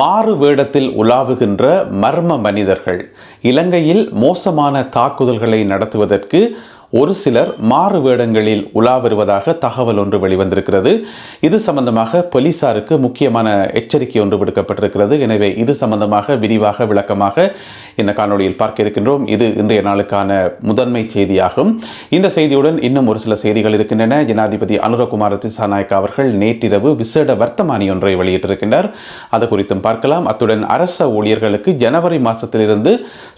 மாறு வேடத்தில் உலாவுகின்ற மர்ம மனிதர்கள். இலங்கையில் மோசமான தாக்குதல்களை நடத்துவதற்கு ஒரு சிலர் மாறு வேடங்களில் உலா வருவதாக தகவல் ஒன்று வெளிவந்திருக்கிறது. இது சம்பந்தமாக போலீசாருக்கு முக்கியமான எச்சரிக்கை ஒன்று விடுக்கப்பட்டிருக்கிறது. எனவே இது சம்பந்தமாக விரிவாக விளக்கமாக இந்த காணொளியில் பார்க்க இருக்கின்றோம். இது இன்றைய நாளுக்கான முதன்மை செய்தியாகும். இந்த செய்தியுடன் இன்னும் ஒரு சில செய்திகள் இருக்கின்றன. ஜனாதிபதி அனுரகுமார திசாநாயக்க அவர்கள் நேற்றிரவு விசேட வர்த்தமானி ஒன்றை வெளியிட்டிருக்கின்றார். அது குறித்தும் பார்க்கலாம். அத்துடன் அரச ஊழியர்களுக்கு ஜனவரி மாதத்திலிருந்து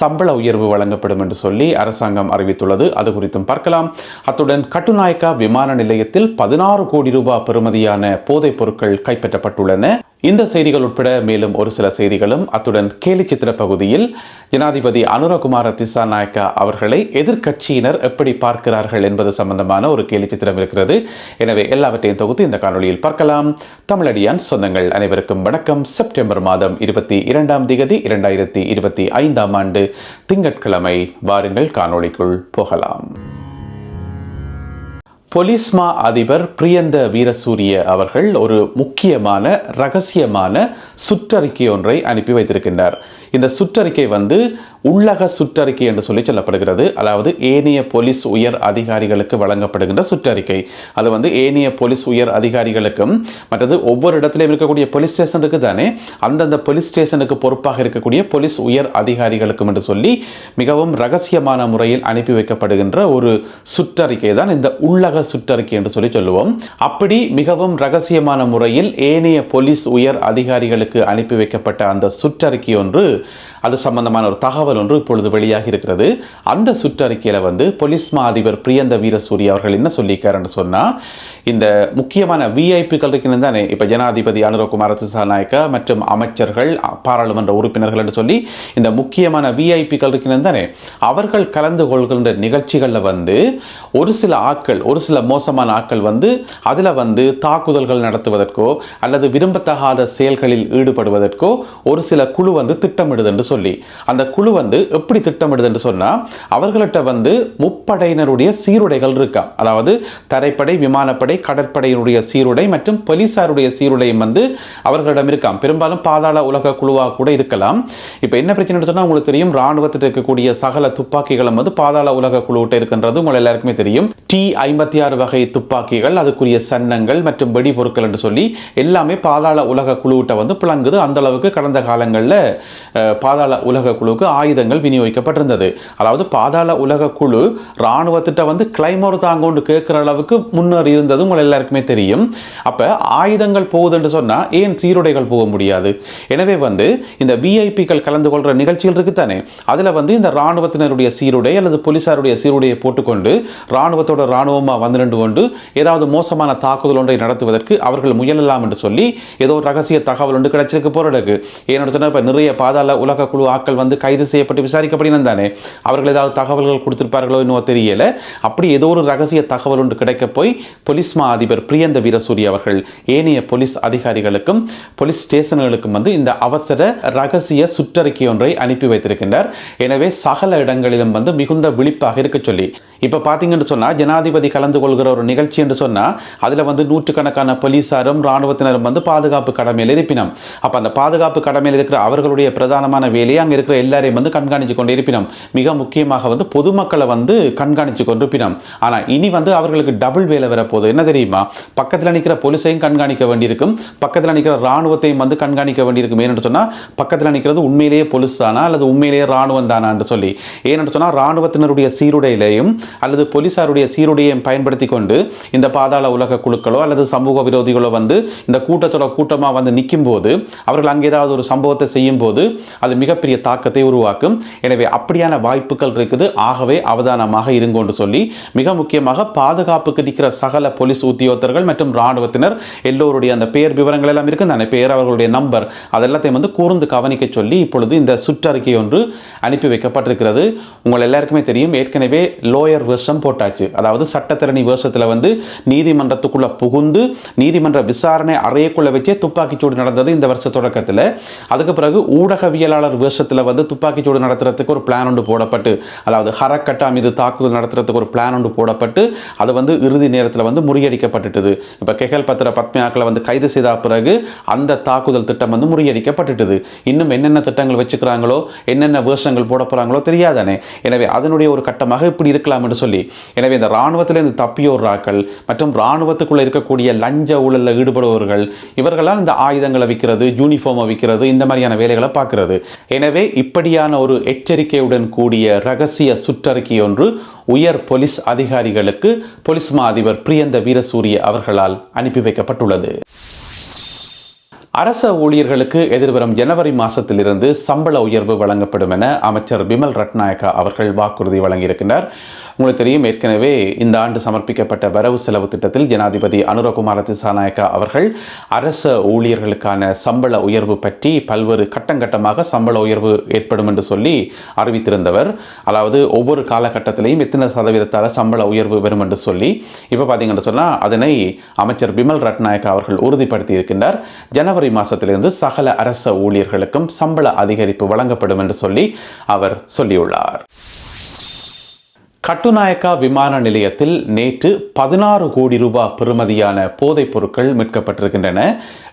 சம்பள உயர்வு வழங்கப்படும் என்று சொல்லி அரசாங்கம் அறிவித்துள்ளது. அது குறித்தும் பார்க்கலாம். அத்துடன் கட்டுநாயக்கா விமான நிலையத்தில் பதினாறு கோடி ரூபாய் பெறுமதியான போதைப் பொருட்கள் கைப்பற்றப்பட்டுள்ளன. இந்த செய்திகள் உட்பட மேலும் ஒரு சில செய்திகளும் அத்துடன் கேலி சித்திர பகுதியில் ஜனாதிபதி அனுரகுமார திசாநாயக்கா அவர்களை எதிர்க்கட்சியினர் எப்படி பார்க்கிறார்கள் என்பது சம்பந்தமான ஒரு கேலி சித்திரம் இருக்கிறது. எனவே எல்லாவற்றையும் தொகுத்து இந்த காணொளியில் பார்க்கலாம். தமிழடியான் சொந்தங்கள் அனைவருக்கும் வணக்கம். செப்டம்பர் மாதம் இருபத்தி இரண்டாம் திகதி இரண்டாயிரத்தி இருபத்தி ஐந்தாம் ஆண்டு திங்கட்கிழமை வாருங்கள் காணொளிக்குள் போகலாம். பொலிஸ்மா அதிபர் பிரியந்த வீரசூரிய அவர்கள் ஒரு முக்கியமான ரகசியமான சுற்றறிக்கை ஒன்றை அனுப்பி வைத்திருக்கின்றார். இந்த சுற்றறிக்கை வந்து உள்ளக சுற்றறிக்கை என்று சொல்லி சொல்லப்படுகிறது. அதாவது ஏனைய போலீஸ் உயர் அதிகாரிகளுக்கு வழங்கப்படுகின்ற சுற்றறிக்கை. அது வந்து ஏனைய போலீஸ் உயர் அதிகாரிகளுக்கும் மற்றது ஒவ்வொரு இடத்திலும் இருக்கக்கூடிய போலீஸ் ஸ்டேஷனுக்கு தானே அந்தந்த போலீஸ் ஸ்டேஷனுக்கு பொறுப்பாக இருக்கக்கூடிய போலீஸ் உயர் அதிகாரிகளுக்கும் என்று சொல்லி மிகவும் ரகசியமான முறையில் அனுப்பி வைக்கப்படுகின்ற ஒரு சுற்றறிக்கை தான் இந்த உள்ளக சுற்றறிக்கை என்று சொல்லி சொல்லுவோம். அப்படி மிகவும் ரகசியமான முறையில் ஏனைய போலீஸ் உயர் அதிகாரிகளுக்கு அனுப்பி வைக்கப்பட்ட அந்த சுற்றறிக்கை ஒன்று அது சம்பந்தமான ஒரு தகவல் தகவல் ஒன்று இப்பொழுது வெளியாகி இருக்கிறது அந்த சுற்றறிக்கையில் வந்து போலீஸ் மா அதிபர் பிரியந்த வீரசூரி அவர்கள் என்ன சொல்லியிருக்காருன்னு சொன்னால் இந்த முக்கியமான விஐபிக்கள் இருக்கணும் தானே? இப்போ ஜனாதிபதி அனுரகுமார திசாநாயக்க மற்றும் அமைச்சர்கள் பாராளுமன்ற உறுப்பினர்கள் என்று சொல்லி இந்த முக்கியமான விஐபிக்கள் இருக்கணும் தானே? அவர்கள் கலந்து கொள்கின்ற நிகழ்ச்சிகளில் வந்து ஒரு சில ஆட்கள் ஒரு சில மோசமான ஆட்கள் வந்து அதில் வந்து தாக்குதல்கள் நடத்துவதற்கோ அல்லது விரும்பத்தகாத செயல்களில் ஈடுபடுவதற்கோ ஒரு சில குழு வந்து திட்டமிடுது என்று சொல்லி அந்த குழு வந்து எப்படி திட்டமிடுது என்று சொன்னால் அவர்கள்ட்ட வந்து முப்படையினருடைய சீருடைகள் இருக்கா? அதாவது தரைப்படை விமானப்படை கடற்படையினுடைய சீருடை மற்றும் போலீசாருடைய சீருடையும் வந்து அவர்களிடம் இருக்காம் பெரும்பாலும் பாதாள உலக குழுவாக கூட இருக்கலாம். இப்போ என்ன பிரச்சனை சொன்னால் உங்களுக்கு தெரியும் ராணுவத்தில் இருக்கக்கூடிய சகல துப்பாக்கிகளும் வந்து பாதாள உலக குழுவிட்ட இருக்கின்றது. உங்களை எல்லாருக்குமே தெரியும். டி ஐம்பத்தி ஆறு வகை துப்பாக்கிகள் அதுக்குரிய சன்னங்கள் மற்றும் வெடிபொருட்கள் என்று சொல்லி எல்லாமே பாதாள உலக குழுவிட்ட வந்து பிளங்குது. அந்த அளவுக்கு கடந்த காலங்களில் பாதாள உலக குழுவுக்கு ஆயுதங்கள் விநியோகிக்கப்பட்டிருந்தது. அதாவது பாதாள உலக குழு ராணுவத்திட்ட வந்து கிளைமோர் தாங்கோண்டு கேட்குற அளவுக்கு முன்னேறி இருந்தது உங்கள் எல்லாருக்குமே தெரியும். அப்போ ஆயுதங்கள் போகுதுன்னு சொன்னால் ஏன் சீருடைகள் போக முடியாது? எனவே வந்து இந்த விஐபிக்கள் கலந்து கொள்கிற நிகழ்ச்சிகள் இருக்கு தானே அதில் வந்து இந்த ராணுவத்தினருடைய சீருடை அல்லது போலீசாருடைய சீருடையை போட்டுக்கொண்டு ராணுவத்தோட ராணுவமாக வந்து நின்று கொண்டு ஏதாவது மோசமான தாக்குதல் ஒன்றை நடத்துவதற்கு அவர்கள் முயலலாம் என்று சொல்லி ஏதோ ஒரு ரகசிய தகவல் ஒன்று கிடைச்சிருக்கு போறதுக்கு ஏன்னு சொன்னால் இப்போ நிறைய பாதாள உலக குழு ஆக்கள் வந்து கைது செய்யப்பட்டு விசாரிக்கப்படினம் தானே அவர்கள் ஏதாவது தகவல்கள் கொடுத்திருப்பார்களோ இன்னும் தெரியல. அப்படி ஏதோ ஒரு ரகசிய தகவல் ஒன்று கிடைக்க போய் போலீஸ் மா அதிபர் பிரியந்த வீரசூரி அவர்கள் ஏனைய போலீஸ் அதிகாரிகளுக்கும் போலீஸ் ஸ்டேஷன்களுக்கும் வந்து இந்த அவசர ரகசிய சுற்றறிக்கை ஒன்றை அனுப்பி வைத்திருக்கின்றார். எனவே சகல இடங்களிலும் வந்து மிகுந்த விழிப்பாக இருக்க சொல்லி. இப்போ பார்த்தீங்கன்னு சொன்னால் ஜனாதிபதி கலந்து கொள்கிற ஒரு நிகழ்ச்சி என்று சொன்னால் அதில் வந்து நூற்றுக்கணக்கான போலீசாரும் இராணுவத்தினரும் வந்து பாதுகாப்பு கடமையில் இருப்பினம். அப்போ அந்த பாதுகாப்பு கடமையில் இருக்கிற அவர்களுடைய பிரதானமான வேலையை அங்கே இருக்கிற எல்லாரையும் வந்து கண்காணித்து கொண்டு இருப்பினோம் மிக முக்கியமாக வந்து பொதுமக்களை வந்து கண்காணித்து கொண்டு இருப்பினோம் ஆனால் இனி வந்து அவர்களுக்கு டபுள் வேலை வரப்போகுது. என்ன தெரியுமா? பக்கத்தில் நிற்கிற போலீஸையும் கண்காணிக்க வேண்டியிருக்கும். பக்கத்தில் நிற்கிற இராணுவத்தையும் வந்து கண்காணிக்க வேண்டியிருக்கும். ஏன்னு சொன்னால் பக்கத்தில் நிற்கிறது உண்மையிலேயே போலீஸ் தானா அல்லது உண்மையிலேயே இராணுவம் தானா என்று சொல்லி. ஏன்னு சொன்னால் இராணுவத்தினருடைய சீருடையிலையும் அல்லது போலீசாருடைய சீருடையையும் பயன்படுத்தி கொண்டு இந்த பாதாள உலக குழுக்களோ அல்லது சமூக விரோதிகளோ வந்து இந்த கூட்டத்தோட கூட்டமாக வந்து நிற்கும் போது அவர்கள் அங்கே ஏதாவது ஒரு சம்பவத்தை செய்யும் போது அது மிகப்பெரிய தாக்கத்தை உருவாக்கும். உருவாக்கும். எனவே அப்படியான வாய்ப்புகள் இருக்குது. ஆகவே அவதானமாக இருங்கோன்னு சொல்லி மிக முக்கியமாக பாதுகாப்புக்கு நிற்கிற சகல போலீஸ் உத்தியோகத்தர்கள் மற்றும் இராணுவத்தினர் எல்லோருடைய அந்த பெயர் விவரங்கள் எல்லாம் இருக்கு தானே பெயர் அவர்களுடைய நம்பர் அதெல்லாத்தையும் வந்து கூர்ந்து கவனிக்க சொல்லி இப்பொழுது இந்த சுற்றறிக்கை ஒன்று அனுப்பி வைக்கப்பட்டிருக்கிறது. உங்கள் எல்லாருக்குமே தெரியும் ஏற்கனவே லோயர் வேஷம் போட்டாச்சு. அதாவது சட்டத்தில் வேஷத்தில் வந்து நீதிமன்றத்துக்குள்ள புகுந்து நீதிமன்ற விசாரணை அறையக்குள்ள வச்சே துப்பாக்கிச்சூடு நடந்தது இந்த வருஷ தொடக்கத்தில். அதுக்கு பிறகு ஊடகவியலாளர் வேஷத்தில் வந்து துப்பாக்கி துப்பாக்கிச்சூடு நடத்துறதுக்கு ஒரு பிளான் ஒன்று போடப்பட்டு அதாவது ஹரக்கட்டா மீது தாக்குதல் நடத்துறதுக்கு ஒரு பிளான் ஒன்று போடப்பட்டு அது வந்து இறுதி நேரத்தில் வந்து முறியடிக்கப்பட்டுட்டது. இப்போ கெகல் பத்திர பத்மியாக்களை வந்து கைது செய்த பிறகு அந்த தாக்குதல் திட்டம் வந்து முறியடிக்கப்பட்டுட்டது. இன்னும் என்னென்ன திட்டங்கள் வச்சுக்கிறாங்களோ என்னென்ன வேஷங்கள் போட போகிறாங்களோ தெரியாதானே? எனவே அதனுடைய ஒரு கட்டமாக இப்படி இருக்கலாம் என்று சொல்லி எனவே இந்த இராணுவத்திலிருந்து தப்பியோராக்கள் மற்றும் இராணுவத்துக்குள்ளே இருக்கக்கூடிய லஞ்ச ஊழலில் ஈடுபடுபவர்கள் இவர்களால் இந்த ஆயுதங்களை விற்கிறது யூனிஃபார்மை விற்கிறது இந்த மாதிரியான வேலைகளை பார்க்கறது. எனவே இப்படியான ஒரு எச்சரிக்கையுடன் கூடிய ரகசிய சுற்றறிக்கை ஒன்று உயர் போலீஸ் அதிகாரிகளுக்கு போலீஸ் மா அதிபர் பிரியந்த வீரசூரிய அவர்களால் அனுப்பி வைக்கப்பட்டுள்ளது. அரச ஊழியர்களுக்கு எதிர்வரும் ஜனவரி மாதத்திலிருந்து சம்பள உயர்வு வழங்கப்படும் என அமைச்சர் பிமல் ரட்நாயக்கா அவர்கள் வாக்குறுதி வழங்கியிருக்கின்றார். உங்களுக்கு தெரியும் ஏற்கனவே இந்த ஆண்டு சமர்ப்பிக்கப்பட்ட வரவு செலவு திட்டத்தில் ஜனாதிபதி அனுரகுமார திசாநாயக்கா அவர்கள் அரச ஊழியர்களுக்கான சம்பள உயர்வு பற்றி பல்வேறு கட்டங்கட்டமாக சம்பள உயர்வு ஏற்படும் என்று சொல்லி அறிவித்திருந்தவர். அதாவது ஒவ்வொரு காலகட்டத்திலையும் எத்தனை சதவீதத்தால் சம்பள உயர்வு வரும் என்று சொல்லி இப்போ பார்த்தீங்கன்னு சொன்னால் அதனை அமைச்சர் பிமல் ரட்நாயக்கா அவர்கள் உறுதிப்படுத்தி இருக்கின்றார் ஜனவரி மாதத்திலிருந்து சகல அரச ஊழியர்களுக்கும் சம்பள அதிகரிப்பு வழங்கப்படும் என்று சொல்லி அவர் சொல்லியுள்ளார். கட்டுநாயக்கா விமான நிலையத்தில் நேற்று பதினாறு கோடி ரூபாய் பெறுமதியான போதைப் பொருட்கள் மீட்கப்பட்டிருக்கின்றன.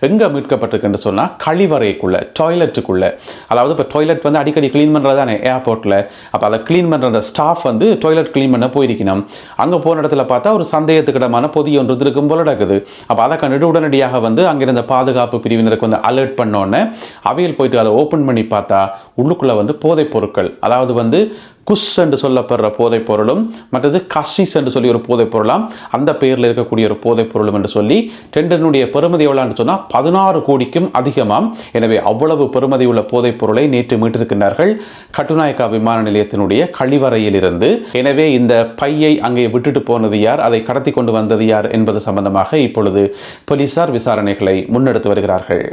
எங்கே மீட்கப்பட்டிருக்குன்னு சொன்னால் கழிவறைக்குள்ளே டாய்லெட்டுக்குள்ளே அதாவது இப்போ டாய்லெட் வந்து அடிக்கடி க்ளீன் பண்ணுறதானே ஏர்போர்ட்டில் அப்போ அதை க்ளீன் பண்ணுற அந்த ஸ்டாஃப் வந்து டாய்லெட் க்ளீன் பண்ண போயிருக்கணும். அங்கே போன இடத்துல பார்த்தா ஒரு சந்தேகத்துக்கிடமான பொதி ஒன்று இருக்கும் போல நடக்குது. அப்போ அதை கண்டுட்டு உடனடியாக வந்து அங்கிருந்த பாதுகாப்பு பிரிவினருக்கு வந்து அலர்ட் பண்ணோன்னே அவையில் போயிட்டு அதை ஓப்பன் பண்ணி பார்த்தா உள்ளுக்குள்ளே வந்து போதைப் பொருட்கள் அதாவது வந்து குஷ் என்று சொல்லப்படுற போதைப் பொருளும் மற்றது கஷிஸ் என்று சொல்லி ஒரு போதைப் பொருளாம் அந்த பெயரில் இருக்கக்கூடிய ஒரு போதைப் பொருளும் என்று சொல்லி டெண்டனுடைய பெறுமதி எவ்வளோன்னு சொன்னால் பதினாறு கோடிக்கும் அதிகமாம். எனவே அவ்வளவு பெறுமதி உள்ள போதைப் பொருளை நேற்று மீட்டிருக்கின்றார்கள் கட்டுநாயக்கா விமான நிலையத்தினுடைய கழிவறையில் இருந்து எனவே இந்த பையை அங்கே விட்டுட்டு போனது யார்? அதை கடத்தி கொண்டு வந்தது யார் என்பது சம்பந்தமாக இப்பொழுது போலீசார் விசாரணைகளை முன்னெடுத்து வருகிறார்கள்.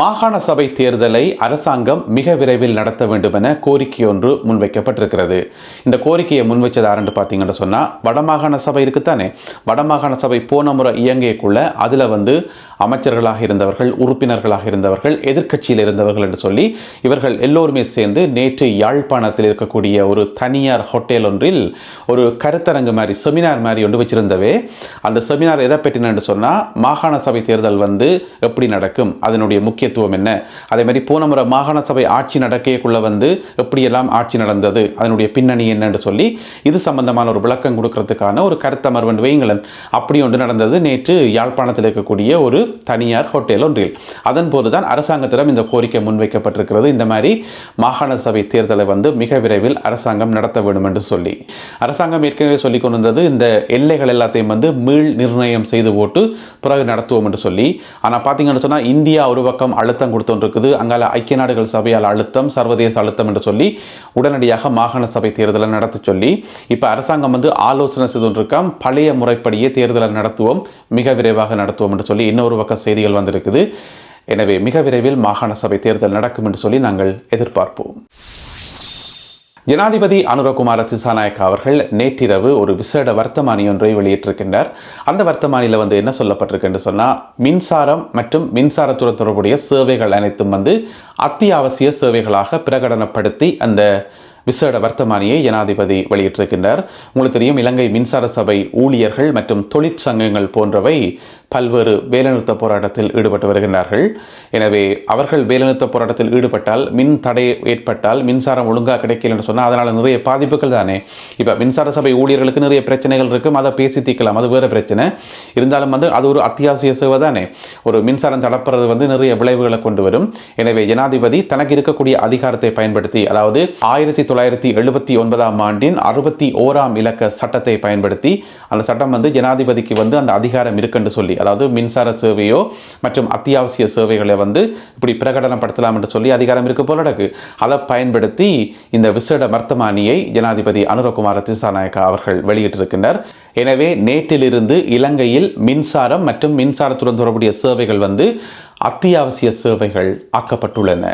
மாகாண சபை தேர்தலை அரசாங்கம் மிக விரைவில் நடத்த வேண்டும் என கோரிக்கை ஒன்று முன்வைக்கப்பட்டிருக்கிறது. இந்த கோரிக்கையை முன்வைச்சது யாருன்னு பார்த்தீங்கன்னு சொன்னால் வடமாகாண சபை இருக்குத்தானே? வடமாகாண சபை போன முறை இயங்கியக்குள்ள அதில் வந்து அமைச்சர்களாக இருந்தவர்கள் உறுப்பினர்களாக இருந்தவர்கள் எதிர்க்கட்சியில் இருந்தவர்கள் என்று சொல்லி இவர்கள் எல்லோருமே சேர்ந்து நேற்று யாழ்ப்பாணத்தில் இருக்கக்கூடிய ஒரு தனியார் ஹோட்டல் ஒன்றில் ஒரு கருத்தரங்கு மாதிரி செமினார் மாதிரி ஒன்று வச்சிருந்தவே அந்த செமினார் எதை பற்றினு சொன்னால் மாகாண சபை தேர்தல் வந்து எப்படி நடக்கும் அதனுடைய முக்கிய முக்கியத்துவம் என்ன? அதே மாதிரி போன முறை மாகாண சபை ஆட்சி நடக்கைக்குள்ள வந்து எப்படியெல்லாம் ஆட்சி நடந்தது? அதனுடைய பின்னணி என்னன்னு சொல்லி இது சம்பந்தமான ஒரு விளக்கம் கொடுக்கறதுக்கான ஒரு கருத்தமர்வன் வைங்களன் அப்படி ஒன்று நடந்தது. நேற்று யாழ்ப்பாணத்தில் இருக்கக்கூடிய ஒரு தனியார் ஹோட்டல் ஒன்றில். அதன் போதுதான் அரசாங்கத்திடம் இந்த கோரிக்கை முன்வைக்கப்பட்டிருக்கிறது. இந்த மாதிரி மாகாண சபை தேர்தலை வந்து மிக விரைவில் அரசாங்கம் நடத்த வேண்டும் என்று சொல்லி. அரசாங்கம் ஏற்கனவே சொல்லிக் கொண்டிருந்தது இந்த எல்லைகள் எல்லாத்தையும் வந்து மீள் நிர்ணயம் செய்து போட்டு பிறகு நடத்துவோம் என்று சொல்லி. ஆனால் பார்த்தீங்கன்னு சொன்னால் இந்தியா ஒரு பக்கம் அழுத்தம் கொடுத்துருக்குது அங்கால ஐக்கிய நாடுகள் சபையால் அழுத்தம் சர்வதேச அழுத்தம் என்று சொல்லி உடனடியாக மாகாண சபை தேர்தலை நடத்த சொல்லி இப்போ அரசாங்கம் வந்து ஆலோசனை செய்துருக்காம் பழைய முறைப்படியே தேர்தலை நடத்துவோம் மிக விரைவாக நடத்துவோம் என்று சொல்லி இன்னொரு பக்கம் செய்திகள் வந்திருக்குது. எனவே மிக விரைவில் மாகாண சபை தேர்தல் நடக்கும் என்று சொல்லி நாங்கள் எதிர்பார்ப்போம். ஜனாதிபதி அனுரகுமார திசாநாயக்கா அவர்கள் நேற்றிரவு ஒரு விசேட வர்த்தமானி ஒன்றை வெளியிட்டிருக்கின்றார். அந்த வர்த்தமானியில் வந்து என்ன சொல்லப்பட்டிருக்கு என்று சொன்னால் மின்சாரம் மற்றும் மின்சாரத்துடன் தொடர்புடைய சேவைகள் அனைத்தும் வந்து அத்தியாவசிய சேவைகளாக பிரகடனப்படுத்தி அந்த விசேட வர்த்தமானியை ஜனாதிபதி வெளியிட்டிருக்கின்றார். உங்களுக்கு தெரியும் இலங்கை மின்சார சபை ஊழியர்கள் மற்றும் தொழிற்சங்கங்கள் போன்றவை பல்வேறு வேலைநிறுத்த போராட்டத்தில் ஈடுபட்டு வருகின்றார்கள். எனவே அவர்கள் வேலைநிறுத்த போராட்டத்தில் ஈடுபட்டால் மின் தடை ஏற்பட்டால் மின்சாரம் ஒழுங்காக கிடைக்கல என்று சொன்னால் அதனால் நிறைய பாதிப்புகள் தானே. இப்போ மின்சார சபை ஊழியர்களுக்கு நிறைய பிரச்சனைகள் இருக்கும் அதை பேசி தீக்கலாம் அது வேறு பிரச்சனை. இருந்தாலும் வந்து அது ஒரு அத்தியாவசிய சேவை தானே. ஒரு மின்சாரம் தடப்புறது வந்து நிறைய விளைவுகளை கொண்டு வரும். எனவே ஜனாதிபதி தனக்கு இருக்கக்கூடிய அதிகாரத்தை பயன்படுத்தி அதாவது ஆயிரத்தி தொள்ளாயிரத்தி எழுபத்தி ஒன்பதாம் ஆண்டின் அறுபத்தி ஓராம் இலக்க சட்டத்தை பயன்படுத்தி அந்த சட்டம் வந்து ஜனாதிபதிக்கு வந்து அந்த அதிகாரம் இருக்குன்னு சொல்லி அதாவது மின்சார சேவையோ மற்றும் அத்தியாவசிய சேவைகளை வந்து இப்படி பிரகடனப்படுத்தலாம் என்று சொல்லி அதிகாரம் இருக்கு போல நடக்கு அதை பயன்படுத்தி இந்த விசேட மர்த்தமானியை ஜனாதிபதி அனுரகுமார திசாநாயக்கா அவர்கள் வெளியிட்டிருக்கின்றனர் எனவே நேற்றிலிருந்து இலங்கையில் மின்சாரம் மற்றும் மின்சாரத்துடன் தொடர்புடைய சேவைகள் வந்து அத்தியாவசிய சேவைகள் ஆக்கப்பட்டுள்ளன.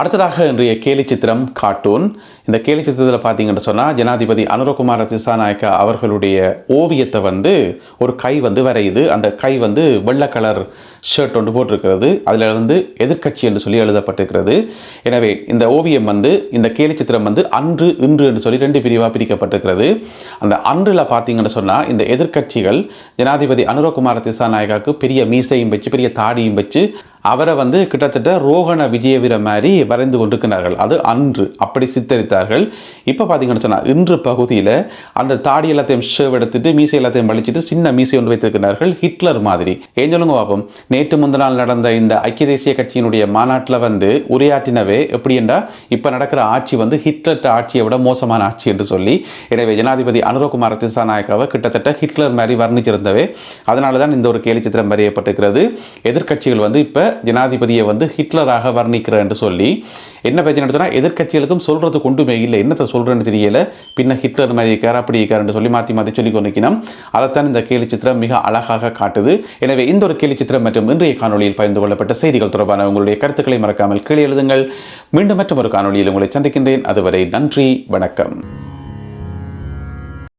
அடுத்ததாக இன்றைய கேலி சித்திரம் கார்ட்டூன் இந்த கேலி சித்திரத்தில் பார்த்தீங்கன்னு சொன்னால் ஜனாதிபதி அனுரகுமார திசாநாயக்கா அவர்களுடைய ஓவியத்தை வந்து ஒரு கை வந்து வரையுது. அந்த கை வந்து வெள்ளை கலர் ஷர்ட் ஒன்று போட்டிருக்கிறது. அதில் வந்து எதிர்க்கட்சி என்று சொல்லி எழுதப்பட்டிருக்கிறது. எனவே இந்த ஓவியம் வந்து இந்த கேலி சித்திரம் வந்து அன்று இன்று என்று சொல்லி ரெண்டு பிரிவாக பிரிக்கப்பட்டிருக்கிறது. அந்த அன்றில் பார்த்தீங்கன்னு சொன்னால் இந்த எதிர்க்கட்சிகள் ஜனாதிபதி அனுரகுமார திசாநாயகாவுக்கு பெரிய மீசையும் வச்சு பெரிய தாடியும் வச்சு அவரை வந்து கிட்டத்தட்ட ரோகண விஜயவீர மாதிரி வரைந்து கொண்டிருக்கிறார்கள். அது அன்று. அப்படி சித்தரித்தார்கள். இப்போ பார்த்தீங்கன்னு சொன்னால் இன்று பகுதியில் அந்த தாடி எல்லாத்தையும் ஷேவ் எடுத்துட்டு மீசை எல்லாத்தையும் வலிச்சுட்டு சின்ன மீசை ஒன்று வைத்திருக்கிறார்கள். ஹிட்லர் மாதிரி. ஏன் சொல்லுங்க பார்ப்போம் நேற்று முந்த நாள் நடந்த இந்த ஐக்கிய தேசிய கட்சியினுடைய மாநாட்டில் வந்து உரையாற்றினவே எப்படி என்றால் இப்போ நடக்கிற ஆட்சி வந்து ஹிட்லர் ஆட்சியை விட மோசமான ஆட்சி என்று சொல்லி எனவே ஜனாதிபதி அனுரகுமார் திசாநாயக்காவை கிட்டத்தட்ட ஹிட்லர் மாதிரி வர்ணிச்சிருந்தவே அதனால தான் இந்த ஒரு கேலி சித்திரம் வரையப்பட்டிருக்கிறது. எதிர்க்கட்சிகள் வந்து இப்போ ஜனாதிபதியை வந்து ஹிட்லராக வர்ணிக்கிறார் என்று சொல்லி என்ன பிரச்சனை நடத்தினா எதிர்க்கட்சிகளுக்கும் சொல்றது கொண்டுமே இல்லை என்னத்தை சொல்றேன்னு தெரியல பின்ன ஹிட்லர் மாதிரி இருக்கார் அப்படி இருக்காருன்னு சொல்லி மாற்றி மாற்றி சொல்லி கொண்டிருக்கணும். அதைத்தான் இந்த கேலி சித்திரம் மிக அழகாக காட்டுது. எனவே இந்த ஒரு கேலி சித்திரம் மற்றும் இன்றைய காணொலியில் பகிர்ந்து கொள்ளப்பட்ட செய்திகள் தொடர்பான உங்களுடைய கருத்துக்களை மறக்காமல் கீழே எழுதுங்கள். மீண்டும் மற்றும் ஒரு காணொலியில் உங்களை சந்திக்கின்றேன். அதுவரை நன்றி வணக்கம்.